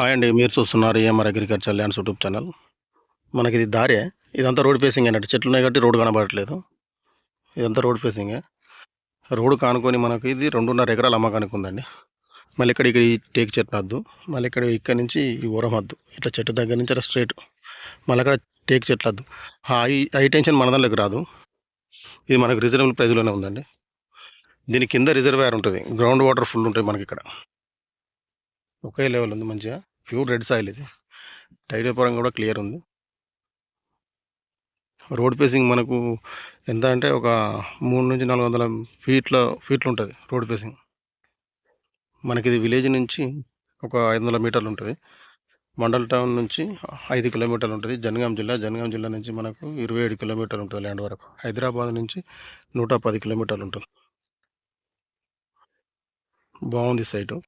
Hi అండి మీరు చూస్తున్నారు AMR agriculture lands YouTube channel. మనకి ఇది దారే ఇదంతా రోడ్ ఫేసింగ్ అన్నట్టు చెట్లు ఉన్నాయి కాబట్టి రోడ్ కనబడట్లేదు. ఇదంతా రోడ్ ఫేసింగే. రోడ్ కానుకొని మనకి ఇది రెండున్నర ఎకరాల అమ్మకానికి ఉందండి. మళ్ళీ ఇక్కడ ఇక్కడ ఈ టేక్ చెట్లు వద్దు మళ్ళీ ఇక్కడ ఇక్కడ నుంచి ఈ ఊరం వద్దు ఇట్లా చెట్టు దగ్గర నుంచి అలా స్ట్రైట్ మళ్ళీ అక్కడ టేక్ చెట్లు వద్దు హై హై టెన్షన్ మన దానిలోకి రాదు. ఇది మనకు రీజనబుల్ ప్రైస్లోనే ఉందండి. దీని కింద రిజర్వేర్ ఉంటుంది. గ్రౌండ్ వాటర్ ఫుల్ ఉంటుంది మనకి ఇక్కడ. ఒకే లెవెల్ ఉంది మంచిగా. ప్యూర్ రెడ్ సాయిల్ ఇది. టైర్ పరంగా కూడా క్లియర్ ఉంది. రోడ్ ఫేసింగ్ మనకు ఎంత అంటే ఒక మూడు నుంచి నాలుగు వందల ఫీట్ల ఫీట్లు ఉంటుంది రోడ్ ఫేసింగ్. మనకి ఇది విలేజ్ నుంచి ఒక ఐదు వందల మీటర్లు ఉంటుంది. మండల్ టౌన్ నుంచి ఐదు కిలోమీటర్లు ఉంటుంది. జనగాం జిల్లా జనగాం జిల్లా నుంచి మనకు ఇరవై ఏడు కిలోమీటర్లు ఉంటుంది ల్యాండ్ వరకు. హైదరాబాద్ నుంచి నూట పది కిలోమీటర్లు ఉంటుంది. బాగుంది సైటు.